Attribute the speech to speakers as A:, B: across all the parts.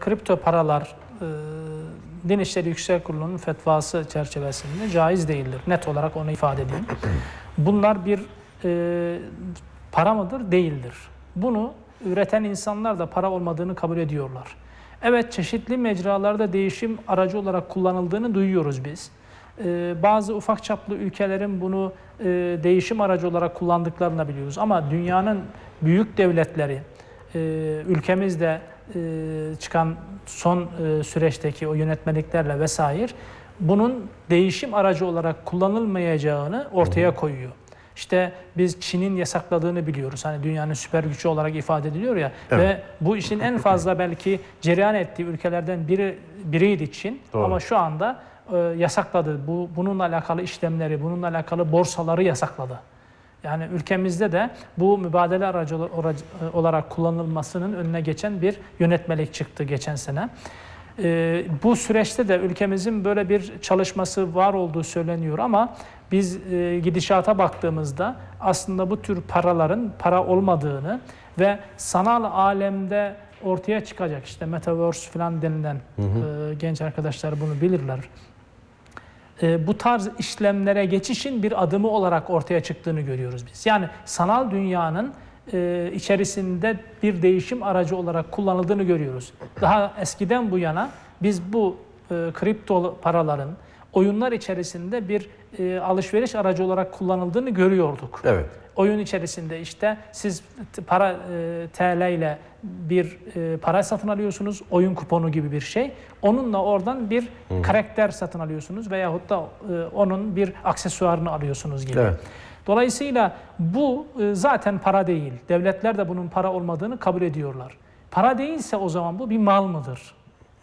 A: Kripto paralar e, Din İşleri Yüksek Kurulu'nun fetvası çerçevesinde caiz değildir. Net olarak onu ifade edeyim. Bunlar bir e, para mıdır? Değildir. Bunu üreten insanlar da para olmadığını kabul ediyorlar. Evet çeşitli mecralarda değişim aracı olarak kullanıldığını duyuyoruz biz. E, bazı ufak çaplı ülkelerin bunu e, değişim aracı olarak kullandıklarını biliyoruz. Ama dünyanın büyük devletleri, e, ülkemizde e, çıkan son e, süreçteki o yönetmeliklerle vesaire bunun değişim aracı olarak kullanılmayacağını ortaya koyuyor. İşte biz Çin'in yasakladığını biliyoruz. Hani dünyanın süper gücü olarak ifade ediliyor ya
B: Evet.
A: ve bu işin en fazla belki cereyan ettiği ülkelerden biri biriydi Çin
B: Doğru.
A: ama şu anda e, yasakladı. Bu bununla alakalı işlemleri, bununla alakalı borsaları yasakladı. Yani ülkemizde de bu mübadele aracı e, olarak kullanılmasının önüne geçen bir yönetmelik çıktı geçen sene. Ee, bu süreçte de ülkemizin böyle bir çalışması var olduğu söyleniyor ama biz e, gidişata baktığımızda aslında bu tür paraların para olmadığını ve sanal alemde ortaya çıkacak işte metaverse falan denilen e, genç arkadaşlar bunu bilirler e, bu tarz işlemlere geçişin bir adımı olarak ortaya çıktığını görüyoruz biz. Yani sanal dünyanın e, içerisinde bir değişim aracı olarak kullanıldığını görüyoruz. Daha eskiden bu yana biz bu e, kripto paraların oyunlar içerisinde bir e, alışveriş aracı olarak kullanıldığını görüyorduk.
B: Evet.
A: Oyun içerisinde işte siz para e, TL ile bir e, para satın alıyorsunuz, oyun kuponu gibi bir şey. Onunla oradan bir karakter satın alıyorsunuz veyahut da e, onun bir aksesuarını alıyorsunuz gibi.
B: Evet.
A: Dolayısıyla bu e, zaten para değil. Devletler de bunun para olmadığını kabul ediyorlar. Para değilse o zaman bu bir mal mıdır?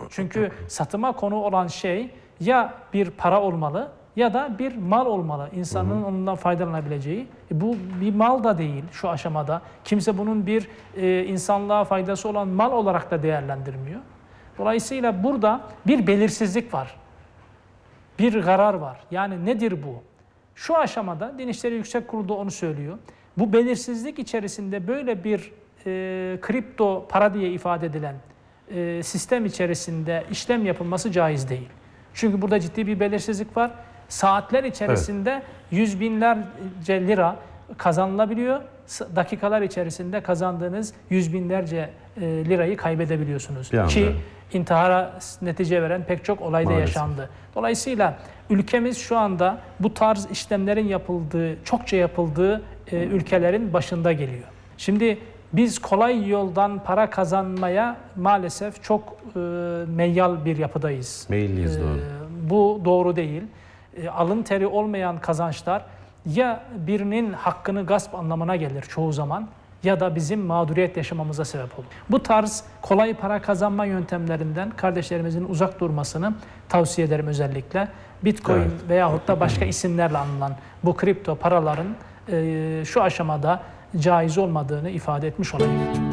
A: Çünkü satıma konu olan şey ya bir para olmalı ya da bir mal olmalı. İnsanın ondan faydalanabileceği. E, bu bir mal da değil şu aşamada. Kimse bunun bir e, insanlığa faydası olan mal olarak da değerlendirmiyor. Dolayısıyla burada bir belirsizlik var. Bir karar var. Yani nedir bu? Şu aşamada Din İşleri Yüksek Kurulu onu söylüyor. Bu belirsizlik içerisinde böyle bir e, kripto para diye ifade edilen e, sistem içerisinde işlem yapılması caiz değil. Çünkü burada ciddi bir belirsizlik var. Saatler içerisinde yüz binlerce lira kazanılabiliyor. Dakikalar içerisinde kazandığınız yüz binlerce e, lirayı kaybedebiliyorsunuz.
B: Bir anda.
A: Ki intihara netice veren pek çok olayda
B: Maalesef.
A: yaşandı. Dolayısıyla ülkemiz şu anda bu tarz işlemlerin yapıldığı, çokça yapıldığı e, ülkelerin başında geliyor. Şimdi biz kolay yoldan para kazanmaya maalesef çok e, meyyal bir yapıdayız.
B: Meyilliyiz doğru.
A: Bu doğru değil. Ee, Alın teri olmayan kazançlar ya birinin hakkını gasp anlamına gelir çoğu zaman ya da bizim mağduriyet yaşamamıza sebep olur. Bu tarz kolay para kazanma yöntemlerinden kardeşlerimizin uzak durmasını tavsiye ederim özellikle. Bitcoin
B: Evet.
A: veyahut da başka isimlerle anılan bu kripto paraların e, şu aşamada caiz olmadığını ifade etmiş olayım.